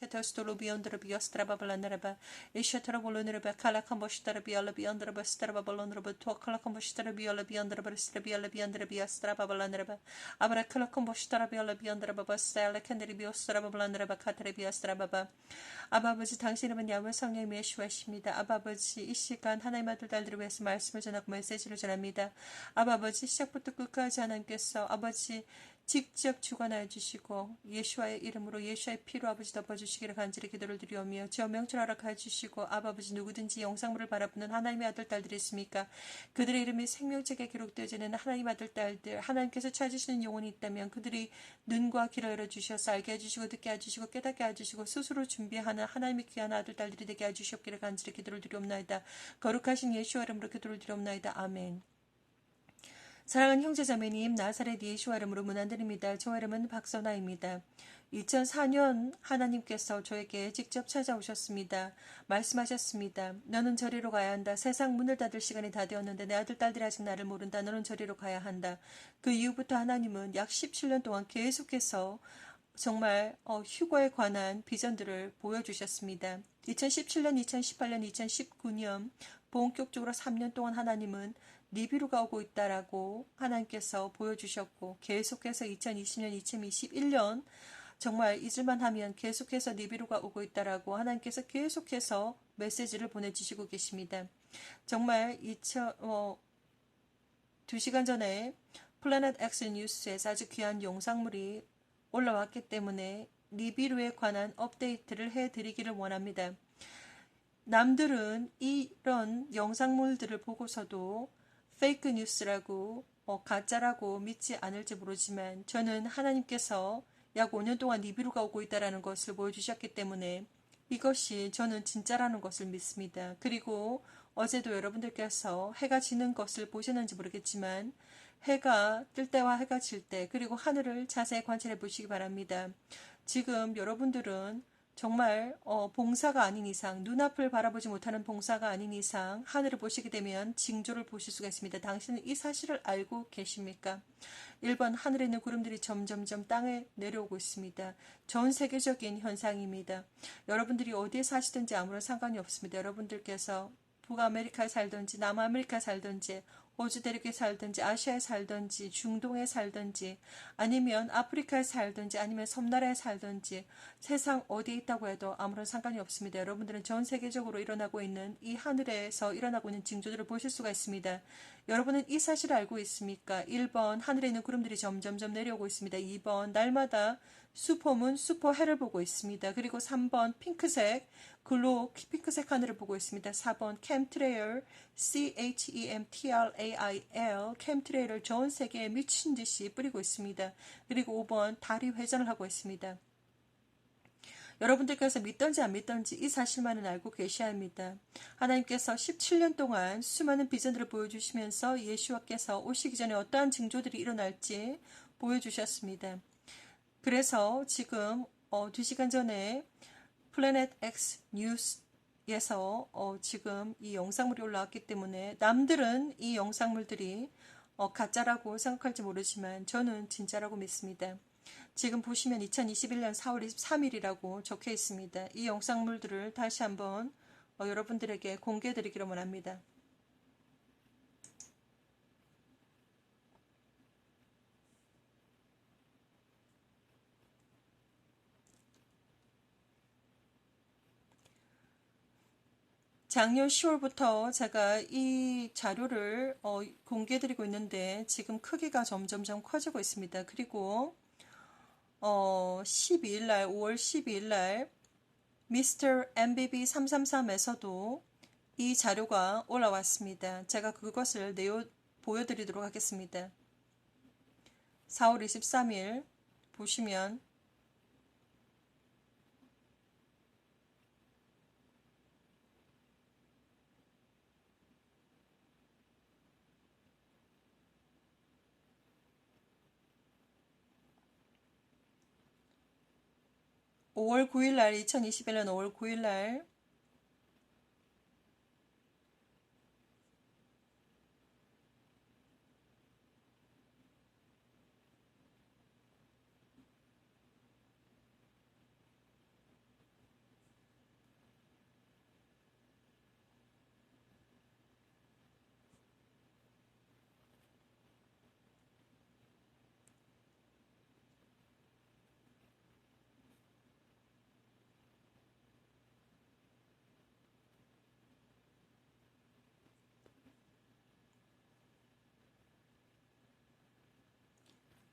케토스토로 비온드로 비어스트라바 발라네라바 이샤트라 볼로네라바 칼라캄보시타라 비올라 비온드라바 스트라바 볼로네라바 투아칼라캄보시타라 비올라 비온드라바 스트라 비올라 비온드라 비어스트라바 발라네라바 아브라 칼라캄보시타라 비올라 비온드라바 바스타일라 캔데리 비오스트라바 발라네라바 카테레 비어스트라바바 아바버지 당신은 야외 성령 예수하십니다. 아바버지 이 시간 하나님의 아들 딸들을 위해서 말씀을 전하고 메시지를 전합니다. 아바버지 시작부터 끝까지 하나님께서 아버지 직접 주관하여 주시고 예수와의 이름으로 예수의 피로 아버지 덮어주시기를 간절히 기도를 드리오며 저 명철 허락하여 주시고 아버지 누구든지 영상물을 바라보는 하나님의 아들 딸들이 있습니까? 그들의 이름이 생명책에 기록되어지는 하나님 아들 딸들 하나님께서 찾으시는 영혼이 있다면 그들이 눈과 귀를 열어주셔서 알게 해주시고 듣게 해주시고 깨닫게 해주시고 스스로 준비하는 하나님의 귀한 아들 딸들이 되게 해주시옵기를 간절히 기도를 드리옵나이다. 거룩하신 예수와 이름으로 기도를 드리옵나이다. 아멘. 사랑하는 형제자매님, 나사렛 예수와 이름으로 문안드립니다. 저 이름은 박선아입니다. 2004년 하나님께서 저에게 직접 찾아오셨습니다. 말씀하셨습니다. 너는 저리로 가야 한다. 세상 문을 닫을 시간이 다 되었는데 내 아들, 딸들이 아직 나를 모른다. 너는 저리로 가야 한다. 그 이후부터 하나님은 약 17년 동안 계속해서 정말 어, 휴거에 관한 비전들을 보여주셨습니다. 2017년, 2018년, 2019년 본격적으로 3년 동안 하나님은 리뷰루가 오고 있다라고 하나님께서 보여주셨고 계속해서 2020년, 2021년 정말 잊을만 하면 계속해서 니비루가 오고 있다라고 하나님께서 계속해서 메시지를 보내주시고 계십니다. 정말 2000, 어, 2시간 전에 플래닛 엑스 뉴스에서 아주 귀한 영상물이 올라왔기 때문에 니비루에 관한 업데이트를 해드리기를 원합니다. 남들은 이런 영상물들을 보고서도 페이크 뉴스라고 어, 가짜라고 믿지 않을지 모르지만 저는 하나님께서 약 5년 동안 니비루가 오고 있다는 것을 보여주셨기 때문에 이것이 저는 진짜라는 것을 믿습니다. 그리고 어제도 여러분들께서 해가 지는 것을 보셨는지 모르겠지만 해가 뜰 때와 해가 질 때 그리고 하늘을 자세히 관찰해 보시기 바랍니다. 지금 여러분들은 정말 어, 봉사가 아닌 이상 눈앞을 바라보지 못하는 봉사가 아닌 이상 하늘을 보시게 되면 징조를 보실 수가 있습니다. 당신은 이 사실을 알고 계십니까? 1번 하늘에 있는 구름들이 점점점 땅에 내려오고 있습니다. 전 세계적인 현상입니다. 여러분들이 어디에 사시든지 아무런 상관이 없습니다. 여러분들께서 북아메리카에 살든지 남아메리카에 살든지 호주 대륙에 살든지 아시아에 살든지 중동에 살든지 아니면 아프리카에 살든지 아니면 섬나라에 살든지 세상 어디에 있다고 해도 아무런 상관이 없습니다. 여러분들은 전 세계적으로 일어나고 있는 이 하늘에서 일어나고 있는 징조들을 보실 수가 있습니다. 여러분은 이 사실을 알고 있습니까? 1번 하늘에 있는 구름들이 점점점 내려오고 있습니다. 2번 날마다 슈퍼문 슈퍼해를 보고 있습니다. 그리고 3번 핑크색 글로 핑크색 하늘을 보고 있습니다. 4번 캠트레일 C-H-E-M-T-R-A-I-L 캠트레일을 전 세계에 미친 듯이 뿌리고 있습니다. 그리고 5번 다리 회전을 하고 있습니다. 여러분들께서 믿던지 안 믿던지 이 사실만은 알고 계셔야 합니다. 하나님께서 17년 동안 수많은 비전들을 보여주시면서 예수와께서 오시기 전에 어떠한 징조들이 일어날지 보여주셨습니다. 그래서 지금 어, 2시간 전에 플래넷 X 뉴스에서 어, 지금 이 영상물이 올라왔기 때문에 남들은 이 영상물들이 어, 가짜라고 생각할지 모르지만 저는 진짜라고 믿습니다. 지금 보시면 2021년 4월 23일이라고 적혀 있습니다. 이 영상물들을 다시 한번 어, 여러분들에게 공개해 드리기로 원합니다. 작년 10월부터 제가 이 자료를 어, 공개해드리고 있는데 지금 크기가 점점점 커지고 있습니다. 그리고 어, 12일 날 5월 12일 날 미스터 MBB 333에서도 이 자료가 올라왔습니다. 제가 그것을 내어 보여드리도록 하겠습니다. 4월 23일 보시면 5월 9일 날 2021년 5월 9일 날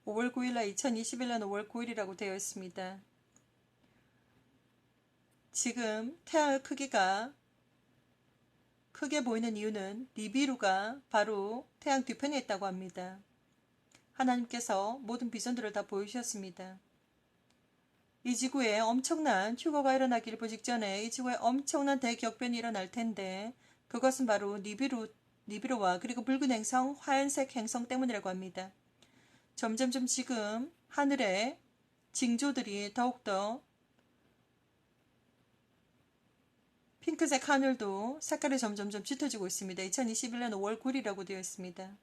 5월 9일날 2021년 5월 9일이라고 되어 있습니다. 지금 태양의 크기가 크게 보이는 이유는 니비루가 바로 태양 뒤편에 있다고 합니다. 하나님께서 모든 비전들을 다 보여주셨습니다. 이 지구에 엄청난 휴거가 일어나기를 보직 전에 이 지구에 엄청난 대격변이 일어날 텐데 그것은 바로 니비루, 니비루와 그리고 붉은 행성, 화연색 행성 때문이라고 합니다. 점점점 지금 하늘의 징조들이 더욱더 핑크색 하늘도 색깔이 점점점 짙어지고 있습니다. 2021년 5월 9일이라고 되어 있습니다.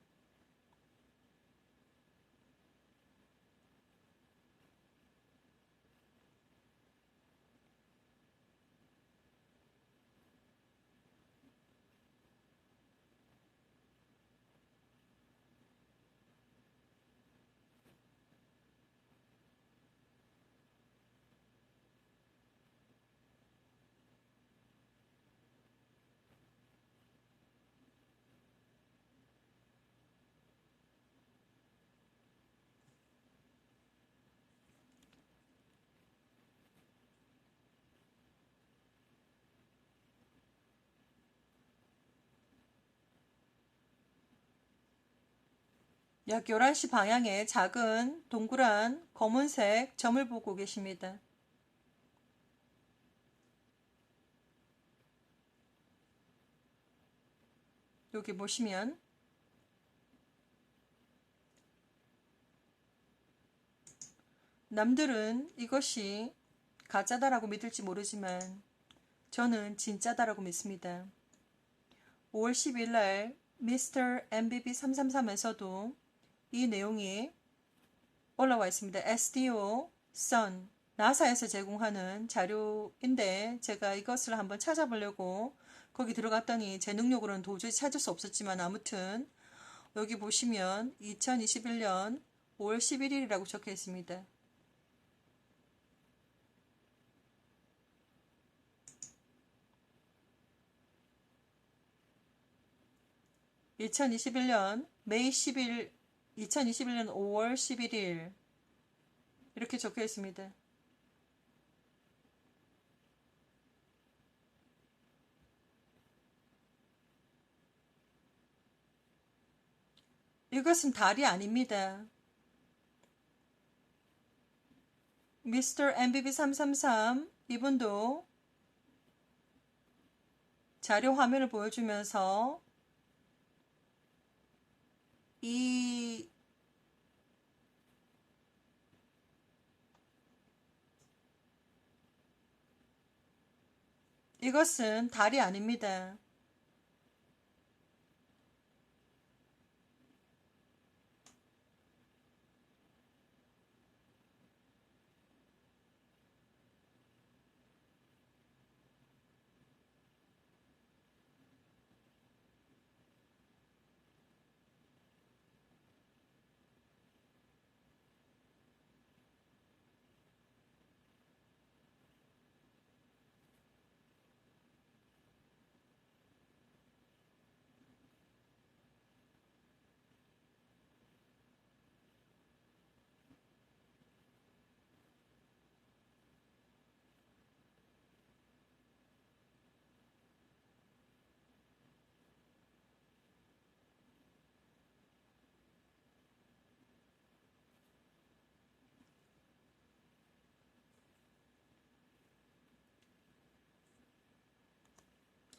약 11시 방향에 작은 동그란 검은색 점을 보고 계십니다. 여기 보시면 남들은 이것이 가짜다라고 믿을지 모르지만 저는 진짜다라고 믿습니다. 5월 10일 날 미스터 MBB 333에서도 이 내용이 올라와 있습니다. SDO Sun 나사에서 제공하는 자료인데 제가 이것을 한번 찾아보려고 거기 들어갔더니 제 능력으로는 도저히 찾을 수 없었지만 아무튼 여기 보시면 2021년 5월 11일이라고 적혀 있습니다. (2021년) 메이 10일 2021년 5월 11일 이렇게 적혀 있습니다. 이것은 달이 아닙니다. 미스터 MBB 333 이분도 자료 화면을 보여주면서 이 이것은 달이 아닙니다.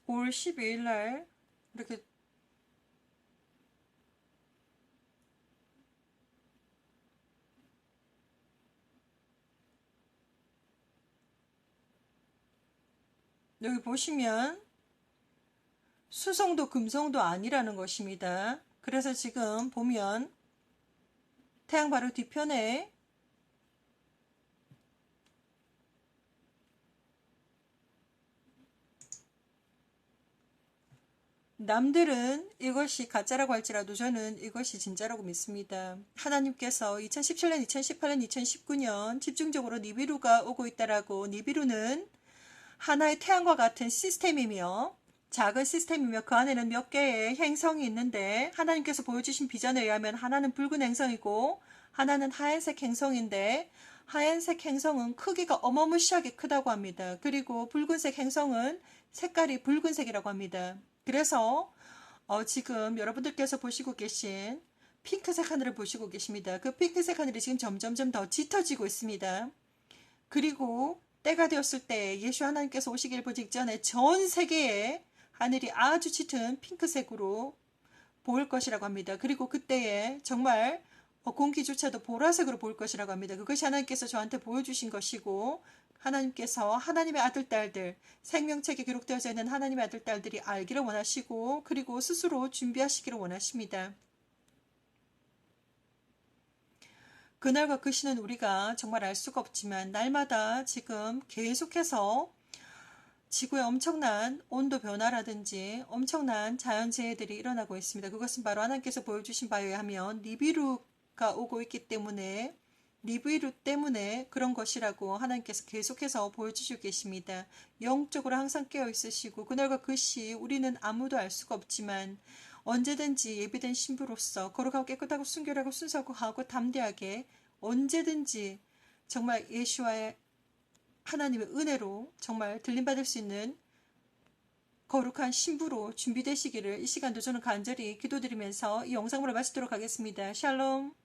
올 12일 날 이렇게 여기 보시면 수성도 금성도 아니라는 것입니다. 그래서 지금 보면 태양 바로 뒤편에 남들은 이것이 가짜라고 할지라도 저는 이것이 진짜라고 믿습니다. 하나님께서 2017년, 2018년, 2019년 집중적으로 니비루가 오고 있다라고 니비루는 하나의 태양과 같은 시스템이며 작은 시스템이며 그 안에는 몇 개의 행성이 있는데 하나님께서 보여주신 비전에 의하면 하나는 붉은 행성이고 하나는 하얀색 행성인데 하얀색 행성은 크기가 어마무시하게 크다고 합니다. 그리고 붉은색 행성은 색깔이 붉은색이라고 합니다. 그래서 어, 지금 여러분들께서 보시고 계신 핑크색 하늘을 보시고 계십니다. 그 핑크색 하늘이 지금 점점점 더 짙어지고 있습니다. 그리고 때가 되었을 때 예수 하나님께서 오시길 보기 직전에 전 세계의 하늘이 아주 짙은 핑크색으로 보일 것이라고 합니다. 그리고 그때에 정말 어, 공기조차도 보라색으로 보일 것이라고 합니다. 그것이 하나님께서 저한테 보여주신 것이고 하나님께서 하나님의 아들 딸들 생명책에 기록되어져 있는 하나님의 아들 딸들이 알기를 원하시고 그리고 스스로 준비하시기를 원하십니다. 그날과 그 시는 우리가 정말 알 수가 없지만 날마다 지금 계속해서 지구에 엄청난 온도 변화라든지 엄청난 자연재해들이 일어나고 있습니다. 그것은 바로 하나님께서 보여주신 바에 의하면 니비루가 오고 있기 때문에 니비루 때문에 그런 것이라고 하나님께서 계속해서 보여주시고 계십니다. 영적으로 항상 깨어 있으시고 그날과 그 시 우리는 아무도 알 수가 없지만 언제든지 예비된 신부로서 거룩하고 깨끗하고 순결하고 순수하고 담대하게 언제든지 정말 예수와의 하나님의 은혜로 정말 들림받을 수 있는 거룩한 신부로 준비되시기를 이 시간도 저는 간절히 기도드리면서 이 영상을 마치도록 하겠습니다. 샬롬.